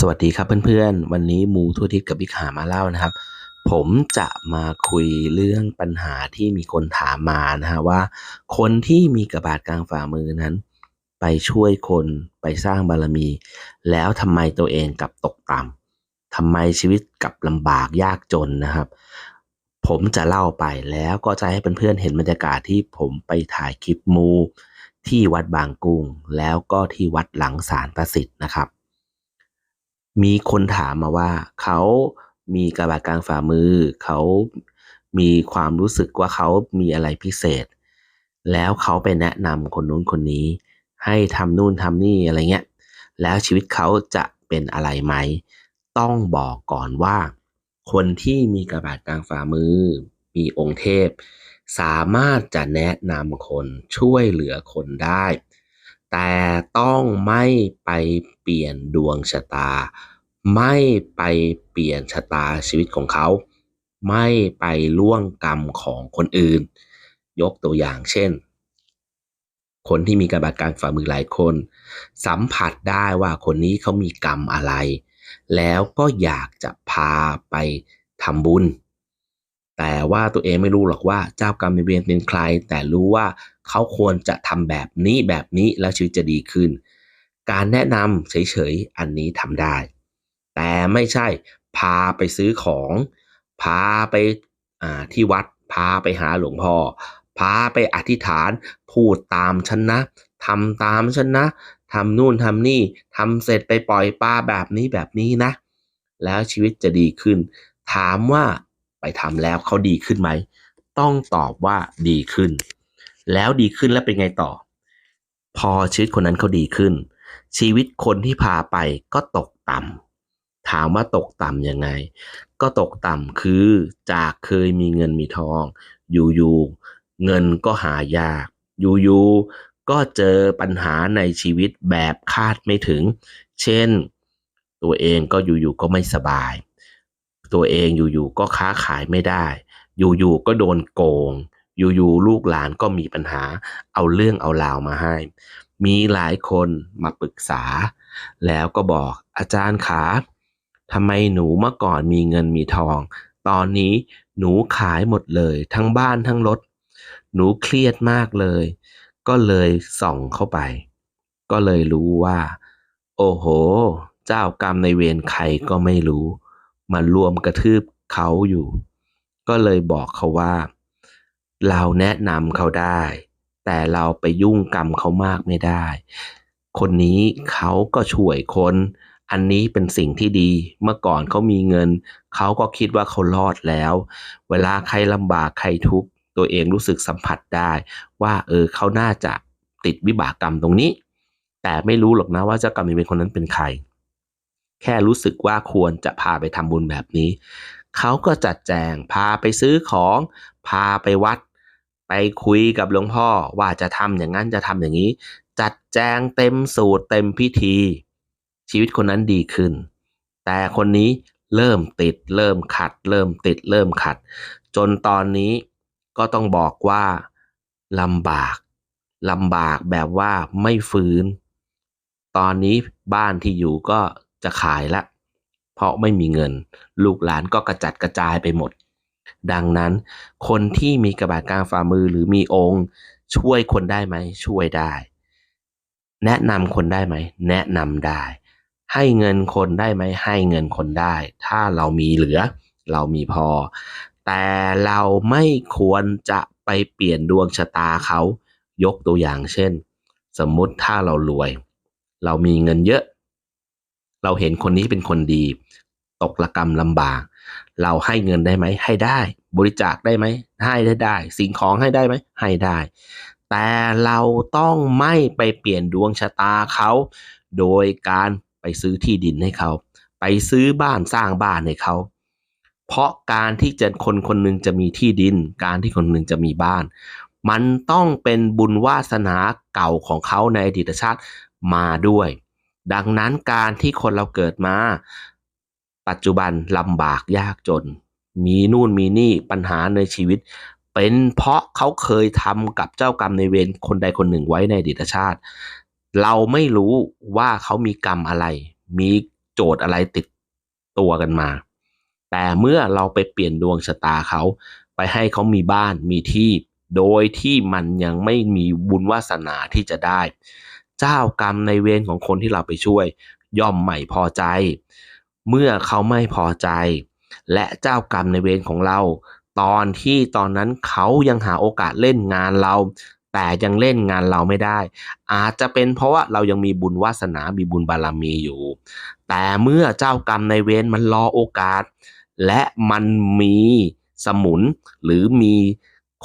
สวัสดีครับเพื่อนๆ วันนี้มูทั่วทิศกับพิกหามาเล่านะครับ ผมจะมาคุยเรื่องปัญหาที่มีคนถามมานะฮะว่า คนที่มีกระบาดกลางฝ่ามือนั้น ไปช่วยคนไปสร้างบารมี แล้วทำไมตัวเองกลับตกต่ำทำไมชีวิตกลับลำบากยากจนนะครับ ผมจะเล่าไปแล้วก็จะให้เพื่อนๆเห็นบรรยากาศที่ผมไปถ่ายคลิปมู ที่วัดบางกุ้งแล้วก็ที่วัดหลังสารประสิทธิ์นะครับ มีคนถามมาว่า เขามีกระบาดกลางฝ่ามือ เขามีความรู้สึกว่าเขามีอะไรพิเศษ แล้วเขาไปแนะนำคนนู้นคนนี้ ให้ทำนู่นทำนี่อะไรเงี้ย แล้วชีวิตเขาจะเป็นอะไรไหม ต้องบอกก่อนว่า คนที่มีกระบาดกลางฝ่ามือ มีองค์เทพ สามารถจะแนะนำคนช่วยเหลือคนได้ แต่ต้องไม่ไปเปลี่ยนดวงชะตา ไม่ไปเปลี่ยนชะตาชีวิตของเขา ไม่ไปล่วงกรรมของคนอื่น ยกตัวอย่างเช่น คนที่มีกระบาดกางฝ่ามือหลายคน สัมผัสได้ว่าคนนี้เขามีกรรมอะไร แล้วก็อยากจะพาไปทำบุญ แต่ว่าตัวเองไม่รู้หรอกว่าเจ้ากรรมนเวรเป็นใคร แต่รู้ว่าเขาควรจะทำแบบนี้แบบนี้แล้วชีวิตจะดีขึ้น การแนะนำเฉยๆอันนี้ทำได้ แต่ไม่ใช่พาไปซื้อของ พาไปาที่วัด พาไปหาหลวงพ่อ พาไปอธิษฐานพูดตามฉันนะทำตามฉันนะทำนู่นทำนี่ทำเสร็จไปปล่อยปลาแบบนี้แบบนี้นะ แล้วชีวิตจะดีขึ้น ถามว่า ไปทำแล้วเขาดีขึ้นไหม ต้องตอบว่าดีขึ้น แล้วดีขึ้นแล้วเป็นไงต่อ พอชีวิตคนนั้นเขาดีขึ้น ชีวิตคนที่พาไปก็ตกต่ำถามว่าตกต่ำยังไง ก็ตกต่ำคือจากเคยมีเงินมีทอง อยู่ๆเงินก็หายาก อยู่ๆก็เจอปัญหาในชีวิตแบบคาดไม่ถึง เช่น ตัวเองก็อยู่ๆก็ไม่สบาย ตัวเองอยู่ๆก็ค้าขายไม่ได้ อยู่ๆก็โดนโกง อยู่ๆลูกหลานก็มีปัญหา เอาเรื่องเอาราวมาให้ มีหลายคนมาปรึกษา แล้วก็บอกอาจารย์ขาทำไมหนูเมื่อก่อนมีเงินมีทอง ตอนนี้หนูขายหมดเลย ทั้งบ้านทั้งรถ หนูเครียดมากเลย ก็เลยส่องเข้าไป ก็เลยรู้ว่า โอ้โห เจ้ากรรมในเวรใครก็ไม่รู้ มารวมกระทืบเขาอยู่ ก็เลยบอกเขาว่า เราแนะนำเขาได้ แต่เราไปยุ่งกรรมเขามากไม่ได้ คนนี้เขาก็ช่วยคนอันนี้เป็นสิ่งที่ดี เมื่อก่อนเขามีเงิน เขาก็คิดว่าเขารอดแล้ว เวลาใครลำบากใครทุกข์ตัวเองรู้สึกสัมผัสได้ ว่าเออเขาน่าจะติดวิบากกรรมตรงนี้ แต่ไม่รู้หรอกนะว่าเจ้ากรรมนายเวรคนนั้นเป็นใคร แค่รู้สึกว่าควรจะพาไปทำบุญแบบนี้ เขาก็จัดแจงพาไปซื้อของ พาไปวัด ไปคุยกับหลวงพ่อว่าจะทำอย่างนั้นจะทำอย่างนี้ จัดแจงเต็มสูตรเต็มพิธี ชีวิตคนนั้นดีขึ้น แต่คนนี้เริ่มติด เริ่มขัด เริ่มติด เริ่มขัด จนตอนนี้ก็ต้องบอกว่าลำบากลำบากแบบว่าไม่ฟื้น ตอนนี้บ้านที่อยู่ก็ จะขายละ เพราะไม่มีเงิน ลูกหลานก็กระจัดกระจายไปหมด ดังนั้น คนที่มีกระบาดกลางฝ่ามือหรือมีองค์ช่วยคนได้ไหมช่วยได้ แนะนำคนได้ไหม แนะนำได้ ให้เงินคนได้ไหม ให้เงินคนได้ ถ้าเรามีเหลือ เรามีพอ แต่เราไม่ควรจะไปเปลี่ยนดวงชะตาเขา ยกตัวอย่างเช่น สมมุติถ้าเรารวย เรามีเงินเยอะ เราเห็นคนนี้เป็นคนดี ตกระกรรมลำบาก เราให้เงินได้ไหม ให้ได้ บริจาคได้ไหม ให้ได้ได้ สิ่งของให้ได้ไหม ให้ได้ แต่เราต้องไม่ไปเปลี่ยนดวงชะตาเขา โดยการไปซื้อที่ดินให้เขา ไปซื้อบ้านสร้างบ้านให้เขา เพราะการที่จะคนคนหนึ่งจะมีที่ดิน การที่คนหนึ่งจะมีบ้าน มันต้องเป็นบุญวาสนาเก่าของเขาในอดีตชาติมาด้วย ดังนั้นการที่คนเราเกิดมา ปัจจุบันลำบากยากจน มีนู่นมีนี่ปัญหาในชีวิต เป็นเพราะเขาเคยทำกับเจ้ากรรมในเวรคนใดคนหนึ่งไว้ในอดีตชาติ เราไม่รู้ว่าเขามีกรรมอะไร มีโจทย์อะไรติดตัวกันมา แต่เมื่อเราไปเปลี่ยนดวงชะตาเขา ไปให้เขามีบ้านมีที่ โดยที่มันยังไม่มีบุญวาสนาที่จะได้ เจ้ากรรมในเวรของคนที่เราไปช่วย ย่อมไม่พอใจ เมื่อเขาไม่พอใจ และเจ้ากรรมในเวรของเรา ตอนที่ตอนนั้นเขายังหาโอกาสเล่นงานเรา แต่ยังเล่นงานเราไม่ได้ อาจจะเป็นเพราะว่าเรายังมีบุญวาสนามีบุญบารมีอยู่ แต่เมื่อเจ้ากรรมในเวรมันรอโอกาส และมันมีสมุนหรือมี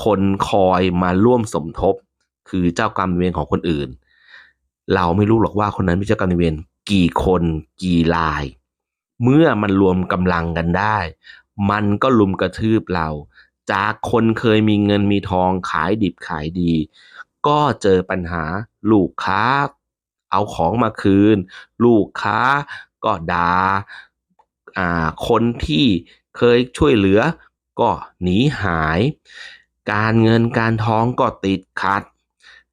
คนคอยมาร่วมสมทบ คือเจ้ากรรมเวรของคนอื่น เราไม่รู้หรอกว่าคนนั้นมีเจ้ากรรมในเวรกี่คนกี่ราย เมื่อมันรวมกำลังกันได้ มันก็ลุมกระทืบเรา จากคนเคยมีเงินมีทองขายดิบขายดี ก็เจอปัญหาลูกค้า เอาของมาคืน ลูกค้าก็ดา่าอ่าคนที่เคยช่วยเหลือก็หนีหาย การเงินการทองก็ติดขัด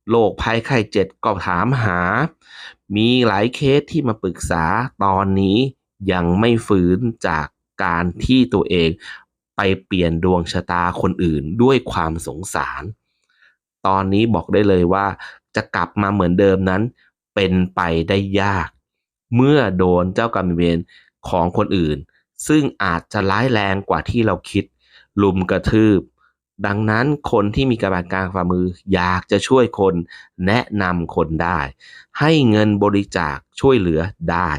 โรคภัยไข้เจ็บก็ถามหา มีหลายเคสที่มาปรึกษาตอนนี้ยังไม่ฟื้นจากการที่ตัวเองไปเปลี่ยนดวงชะตาคนอื่นด้วยความสงสาร ตอนนี้บอกได้เลยว่า จะกลับมาเหมือนเดิมนั้น เป็นไปได้ยาก เมื่อโดนเจ้ากรรมเวรของคนอื่น ซึ่งอาจจะร้ายแรงกว่าที่เราคิด ลุมกระทืบ ดังนั้นคนที่มีกระบาดกลางฝ่ามืออยากจะช่วยคนแนะนำคนได้ ให้เงินบริจาคช่วยเหลือได้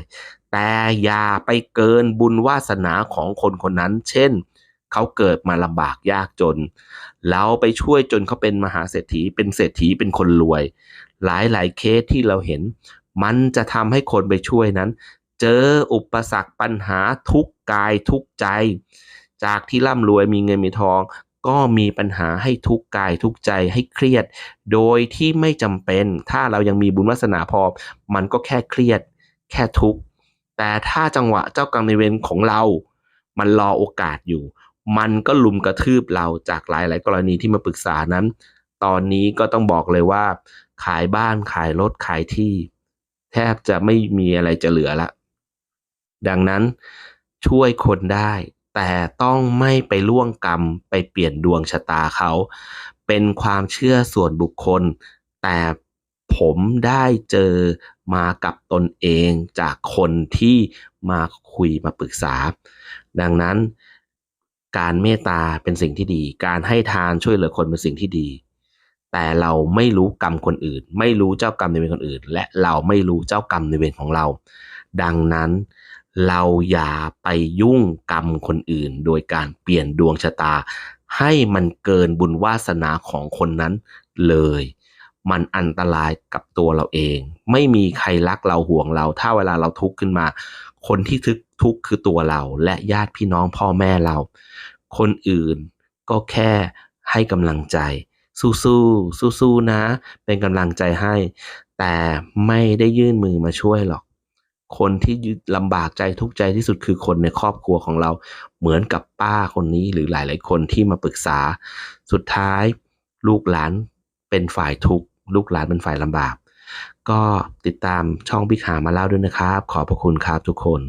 แต่อย่าไปเกินบุญวาสนาของคนคนนั้น เช่น เขาเกิดมาลำบากยากจน เราไปช่วยจนเขาเป็นมหาเศรษฐีเป็นเศรษฐีเป็นคนรวย หลายหลายเคสที่เราเห็น มันจะทำให้คนไปช่วยนั้น เจออุปสรรคปัญหาทุกกายทุกใจจากที่ร่ำรวยมีเงินมีทอง ก็มีปัญหาให้ทุกกายทุกใจให้เครียด โดยที่ไม่จำเป็น ถ้าเรายังมีบุญวาสนาพอ มันก็แค่เครียด แค่ทุกข์แต่ถ้าจังหวะเจ้ากรรมในเวรของเรา มันรอโอกาสอยู่ มันก็ลุมกระทืบเราจากหลาย ๆ กรณีที่มาปรึกษานั้น ตอนนี้ก็ต้องบอกเลยว่า ขายบ้านขายรถขายที่ แทบจะไม่มีอะไรจะเหลือละ ดังนั้นช่วยคนได้ แต่ต้องไม่ไปล่วงกรรมไปเปลี่ยนดวงชะตาเขา เป็นความเชื่อส่วนบุคคล แต่ผมได้เจอมากับตนเองจากคนที่มาคุยมาปรึกษา ดังนั้น การเมตตาเป็นสิ่งที่ดี การให้ทานช่วยเหลือคนเป็นสิ่งที่ดี แต่เราไม่รู้กรรมคนอื่น ไม่รู้เจ้ากรรมในเวรคนอื่น และเราไม่รู้เจ้ากรรมในเวรของเรา ดังนั้น เราอย่าไปยุ่งกรรมคนอื่น โดยการเปลี่ยนดวงชะตา ให้มันเกินบุญวาสนาของคนนั้นเลย มันอันตรายกับตัวเราเอง ไม่มีใครรักเราห่วงเรา ถ้าเวลาเราทุกข์ขึ้นมา คนที่ทุกข์ทุกข์คือตัวเรา และญาติพี่น้องพ่อแม่เรา คนอื่นก็แค่ให้กำลังใจ สู้ๆสู้ๆนะ เป็นกำลังใจให้ แต่ไม่ได้ยื่นมือมาช่วยหรอก คนที่ลำบากใจทุกข์ใจที่สุดคือคนในครอบครัวของเรา เหมือนกับป้าคนนี้หรือหลาย ๆ คนที่มาปรึกษา สุดท้าย ลูกหลานเป็นฝ่ายทุกข์ลูกหลานเป็นฝ่ายลำบาก ก็ติดตามช่องพิขามาเล่าด้วยนะครับ ขอบพระคุณครับทุกคน